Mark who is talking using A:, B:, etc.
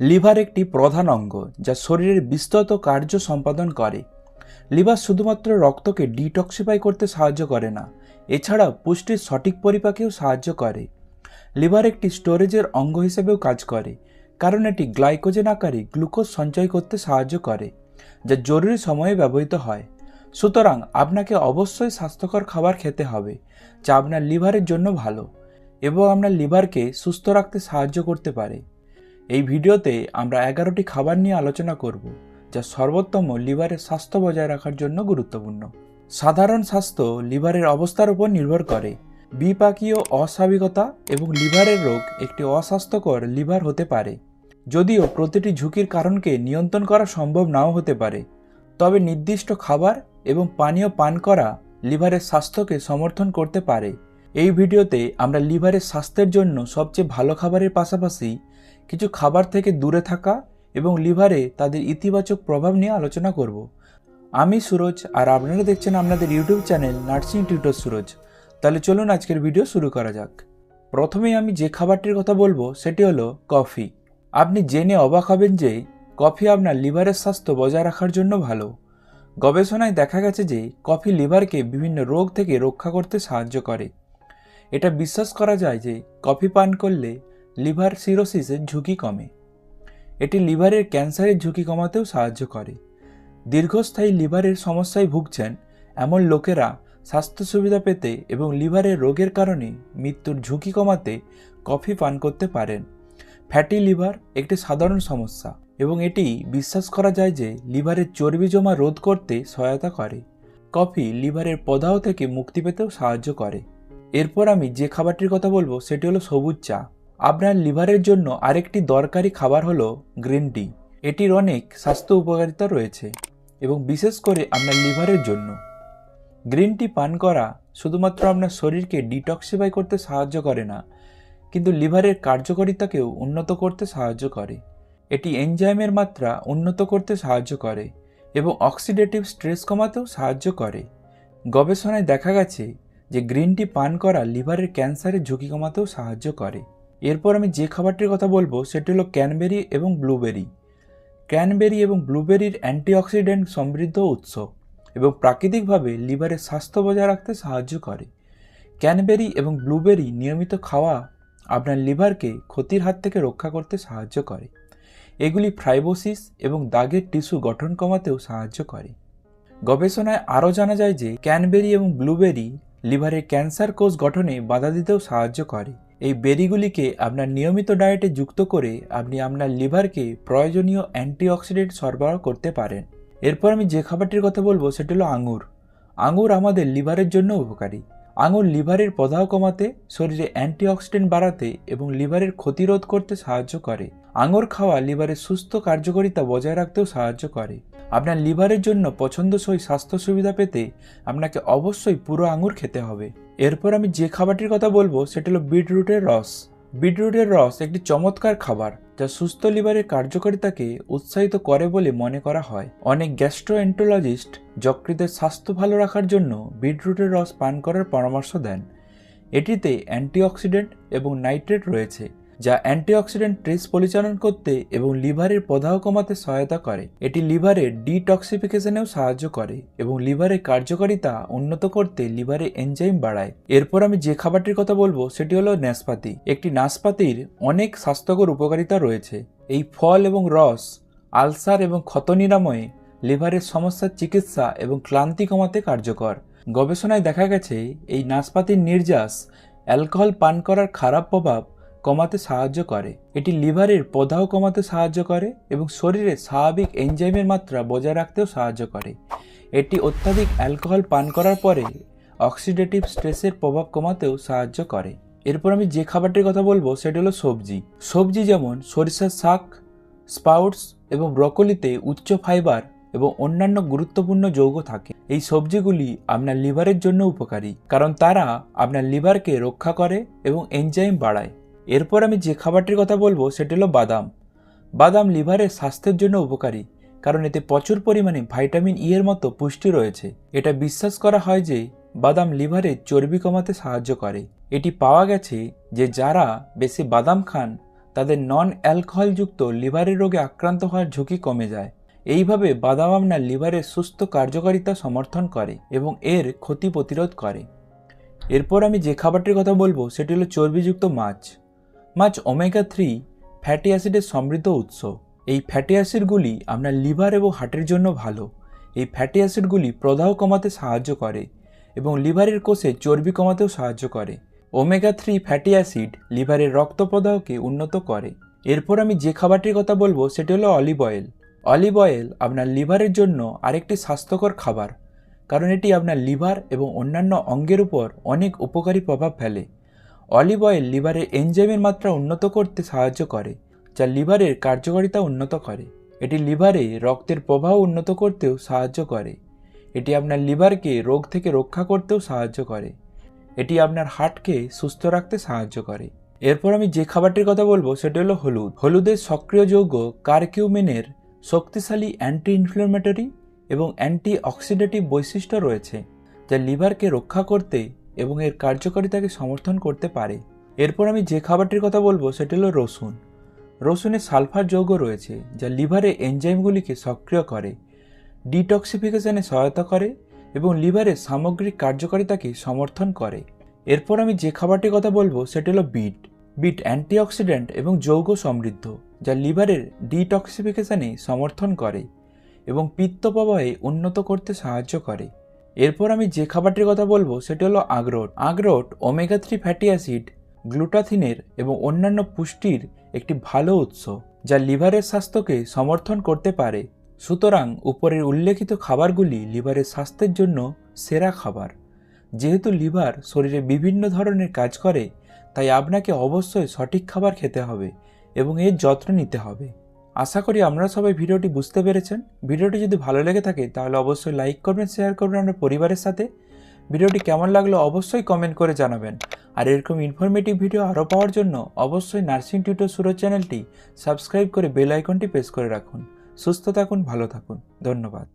A: Liver একটি প্রধান অঙ্গ যা শরীরের বিস্তৃত কার্য সম্পাদন করে। লিভার শুধুমাত্র রক্তকে ডিটক্সিফাই করতে সাহায্য করে না এছাড়া পুষ্টির সঠিক পরিপাকেও সাহায্য করে। লিভার একটি স্টোরেজের অঙ্গ হিসেবেও কাজ করে, কারণ এটি গ্লাইকোজেন আকারে গ্লুকোজ সঞ্চয় করতে সাহায্য করে, যা জরুরি সময়ে ব্যবহৃত হয়। সুতরাং আপনাকে অবশ্যই স্বাস্থ্যকর খাবার খেতে হবে, যা আপনার লিভারের জন্য ভালো, এবং আপনার লিভারকে সুস্থ রাখতে সাহায্য করতে পারে। এই ভিডিওতে আমরা এগারোটি খাবার নিয়ে আলোচনা করব, যা সর্বোত্তম লিভারের স্বাস্থ্য বজায় রাখার জন্য গুরুত্বপূর্ণ। সাধারণ স্বাস্থ্য লিভারের অবস্থার উপর নির্ভর করে। বিপাকীয় অস্বাভাবিকতা এবং লিভারের রোগ একটি অস্বাস্থ্যকর লিভার হতে পারে। যদিও প্রতিটি ঝুঁকির কারণকে নিয়ন্ত্রণ করা সম্ভব নাও হতে পারে, তবে নির্দিষ্ট খাবার এবং পানীয় পান করা লিভারের স্বাস্থ্যকে সমর্থন করতে পারে। এই ভিডিওতে আমরা লিভারের স্বাস্থ্যের জন্য সবচেয়ে ভালো খাবারের পাশাপাশি কিছু খাবার থেকে দূরে থাকা এবং লিভারে তাদের ইতিবাচক প্রভাব নিয়ে আলোচনা করব। আমি সুরজ, আর আপনারা দেখছেন আপনাদের YouTube channel nursing tutor Suraj. তাহলে চলুন আজকের ভিডিও শুরু করা যাক। প্রথমেই আমি যে খাবারটির কথা বলব, সেটি হলো কফি। আপনি জেনে অবাক হবেন যে কফি আপনার লিভারের স্বাস্থ্য বজায় রাখার জন্য ভালো। গবেষণায় দেখা গেছে যে কফি লিভারকে বিভিন্ন রোগ থেকে রক্ষা করতে সাহায্য করে। এটা বিশ্বাস করা যায় যে কফি পান করলে লিভার সিরোসিসের ঝুঁকি কমে। এটি লিভারের ক্যান্সারের ঝুঁকি কমাতেও সাহায্য করে। দীর্ঘস্থায়ী লিভারের সমস্যায় ভুগছেন এমন লোকেরা স্বাস্থ্য সুবিধা পেতে এবং লিভারের রোগের কারণে মৃত্যুর ঝুঁকি কমাতে কফি পান করতে পারেন। ফ্যাটি লিভার একটি সাধারণ সমস্যা এবং এটি বিশ্বাস করা যায় যে লিভারের চর্বি জমা রোধ করতে সহায়তা করে। কফি লিভারের প্রদাহ থেকে মুক্তি পেতেও সাহায্য করে। এরপর আমি যে খাবারটির কথা বলব সেটি হলো সবুজ চা। আপনার লিভারের জন্য আরেকটি দরকারি খাবার হলো গ্রিন টি। এটির অনেক স্বাস্থ্য উপকারিতা রয়েছে এবং বিশেষ করে আপনার লিভারের জন্য। গ্রিন টি পান করা শুধুমাত্র আপনার শরীরকে ডিটক্সিফাই করতে সাহায্য করে না, কিন্তু লিভারের কার্যকারিতাকেও উন্নত করতে সাহায্য করে। এটি এনজাইমের মাত্রা উন্নত করতে সাহায্য করে এবং অক্সিডেটিভ স্ট্রেস কমাতেও সাহায্য করে। গবেষণায় দেখা গেছে যে গ্রিন টি পান করা লিভারের ক্যান্সারের ঝুঁকি কমাতেও সাহায্য করে। এরপর আমি যে খাবারটির কথা বলব, সেটি হলো ক্যানবেরি এবং ব্লুবেরি। ক্যানবেরি এবং ব্লুবেরির অ্যান্টিঅক্সিডেন্ট সমৃদ্ধ উৎস এবং প্রাকৃতিকভাবে লিভারের স্বাস্থ্য বজায় রাখতে সাহায্য করে। ক্যানবেরি এবং ব্লুবেরি নিয়মিত খাওয়া আপনার লিভারকে ক্ষতির হাত থেকে রক্ষা করতে সাহায্য করে। এগুলি ফ্রাইবোসিস এবং দাগের টিস্যু গঠন কমাতেও সাহায্য করে। গবেষণায় আরও জানা যায় যে ক্যানবেরি এবং ব্লুবেরি লিভারের ক্যান্সার কোষ গঠনে বাধা দিতেও সাহায্য করে। এই বেরিগুলিকে আপনার নিয়মিত ডায়েটে যুক্ত করে আপনি আপনার লিভারকে প্রয়োজনীয় অ্যান্টিঅক্সিডেন্ট সরবরাহ করতে পারেন। এরপর আমি যে খাবারটির কথা বলব, সেটি হলো আঙুর। আঙুর আমাদের লিভারের জন্য উপকারী। আঙুর লিভারের প্রদাহ কমাতে, শরীরে অ্যান্টিঅক্সিডেন্ট বাড়াতে এবং লিভারের ক্ষতিরোধ করতে সাহায্য করে। আঙুর খাওয়া লিভারের সুস্থ কার্যকারিতা বজায় রাখতেও সাহায্য করে। আপনার লিভারের জন্য পছন্দসই স্বাস্থ্য সুবিধা পেতে আপনাকে অবশ্যই পুরো আঙুর খেতে হবে। এরপর আমি যে খাবারটির কথা বলব, সেটা হলো বিটরুটের রস। বিটরুটের রস একটি চমৎকার খাবার যা সুস্থ লিভারের কার্যকারিতাকে উৎসাহিত করে বলে মনে করা হয়। অনেক গ্যাস্ট্রোএন্টোলজিস্ট যকৃতের স্বাস্থ্য ভালো রাখার জন্য বিটরুটের রস পান করার পরামর্শ দেন। এটিতে অ্যান্টিঅক্সিডেন্ট এবং নাইট্রেট রয়েছে। যা অ্যান্টিঅক্সিডেন্ট ট্রেস পরিচালন করতে এবং লিভারের প্রদাহ কমাতে সহায়তা করে। এটি লিভারের ডিটক্সিফিকেশনেও সাহায্য করে এবং লিভারের কার্যকারিতা উন্নত করতে লিভারে এনজাইম বাড়ায়। এরপর আমি যে খাবারটির কথা বলব, সেটি হলো নাশপাতি একটি নাশপাতির অনেক স্বাস্থ্যকর উপকারিতা রয়েছে। এই ফল এবং রস, আলসার এবং ক্ষত নিরাময়ে লিভারের সমস্যার চিকিৎসা এবং ক্লান্তি কমাতে কার্যকর। গবেষণায় দেখা গেছে, এই নাশপাতির নির্যাস অ্যালকোহল পান করার খারাপ প্রভাব কমাতে সাহায্য করে। এটি লিভারের প্রদাহ কমাতে সাহায্য করে এবং শরীরে স্বাভাবিক এনজাইমের মাত্রা বজায় রাখতেও সাহায্য করে। এটি অত্যাধিক অ্যালকোহল পান করার পরে অক্সিডেটিভ স্ট্রেসের প্রভাব কমাতেও সাহায্য করে। এরপর আমি যে খাবারটির কথা বলব সেটি হলো সবজি। সবজি যেমন সরিষার শাক, স্পাউটস এবং ব্রকলিতে উচ্চ ফাইবার এবং অন্যান্য গুরুত্বপূর্ণ যৌগ থাকে। এই সবজিগুলি আপনার লিভারের জন্য উপকারী, কারণ তারা আপনার লিভারকে রক্ষা করে এবং এনজাইম বাড়ায়। এরপর আমি যে খাবারটির কথা বলব, সেটি হলো বাদাম। বাদাম লিভারের স্বাস্থ্যের জন্য উপকারী, কারণ এতে প্রচুর পরিমাণে ভাইটামিন ই এর মতো পুষ্টি রয়েছে। এটা বিশ্বাস করা হয় যে বাদাম লিভারে চর্বি কমাতে সাহায্য করে। এটি পাওয়া গেছে যে যারা বেশি বাদাম খান, তাদের নন অ্যালকোহলযুক্ত লিভারের রোগে আক্রান্ত হওয়ার ঝুঁকি কমে যায়। এইভাবে বাদাম আপনার লিভারের সুস্থ কার্যকারিতা সমর্থন করে এবং এর ক্ষতি প্রতিরোধ করে। এরপর আমি যে খাবারটির কথা বলব, সেটি হলো চর্বিযুক্ত মাছ। মাছ ওমেগা থ্রি ফ্যাটি অ্যাসিডের সমৃদ্ধ উৎস। এই ফ্যাটি অ্যাসিডগুলি আপনার লিভার এবং হার্টের জন্য ভালো। এই ফ্যাটি অ্যাসিডগুলি প্রদাহ কমাতে সাহায্য করে এবং লিভারের কোষে চর্বি কমাতেও সাহায্য করে। ওমেগা থ্রি ফ্যাটি অ্যাসিড লিভারের রক্ত প্রদাহকে উন্নত করে। এরপর আমি যে খাবারটির কথা বলব, সেটি হলো অলিভ অয়েল অলিভ অয়েল আপনার লিভারের জন্য আরেকটি স্বাস্থ্যকর খাবার। কারণ এটি আপনার লিভার এবং অন্যান্য অঙ্গের উপর অনেক উপকারী প্রভাব ফেলে। অলিভ অয়েল লিভারের এনজাইমের মাত্রা উন্নত করতে সাহায্য করে, যা লিভারের কার্যকারিতা উন্নত করে। এটি লিভারে রক্তের প্রবাহ উন্নত করতেও সাহায্য করে। এটি আপনার লিভারকে রোগ থেকে রক্ষা করতেও সাহায্য করে। এটি আপনার হার্টকে সুস্থ রাখতে সাহায্য করে। এরপর আমি যে খাবারটির কথা বলব, সেটি হলো হলুদ। হলুদের সক্রিয় যৌগ কারকিউমিনের শক্তিশালী অ্যান্টি ইনফ্লেমেটরি এবং অ্যান্টি অক্সিডেটিভ বৈশিষ্ট্য রয়েছে, যা লিভারকে রক্ষা করতে এবং এর কার্যকারিতাকে সমর্থন করতে পারে? এরপর আমি যে খাবারটির কথা বলব, সেটি হলো রসুন। রসুনে সালফার যৌগ রয়েছে, যা লিভারে এনজাইমগুলিকে সক্রিয় করে, ডিটক্সিফিকেশনে সহায়তা করে এবং লিভারের সামগ্রিক কার্যকারিতাকে সমর্থন করে। এরপর আমি যে খাবারটির কথা বলব, সেটি হলো বিট। বিট অ্যান্টিঅক্সিডেন্ট এবং যৌগ সমৃদ্ধ, যা লিভারের ডিটক্সিফিকেশনে সমর্থন করে এবং পিত্ত প্রবাহে উন্নত করতে সাহায্য করে। এরপর আমি যে খাবারটির কথা বলব, সেটি হলো আখরোট। আখরোট ওমেগা থ্রি ফ্যাটি অ্যাসিড গ্লুটাথিনের এবং অন্যান্য পুষ্টির একটি ভালো উৎস, যা লিভারের স্বাস্থ্যকে সমর্থন করতে পারে। সুতরাং উপরের উল্লেখিত খাবারগুলি লিভারের স্বাস্থ্যের জন্য সেরা খাবার। যেহেতু লিভার শরীরে বিভিন্ন ধরনের কাজ করে, তাই আপনাকে অবশ্যই সঠিক খাবার খেতে হবে এবং এর যত্ন নিতে হবে। আশা করি আপনারা সবাই ভিডিওটি বুঝতে পেরেছেন। ভিডিওটি যদি ভালো লেগে থাকে, তাহলে অবশ্যই লাইক করবেন শেয়ার করবেন আপনার পরিবারের সাথে। ভিডিওটি কেমন লাগল অবশ্যই কমেন্ট করে জানাবেন। আর এরকম ইনফরমেটিভ ভিডিও আরও পাওয়ার জন্য অবশ্যই নার্সিং টিউটর সুরজ চ্যানেলটি সাবস্ক্রাইব করে বেল আইকনটি প্রেস করে রাখুন। সুস্থ থাকুন, ভালো থাকুন। ধন্যবাদ।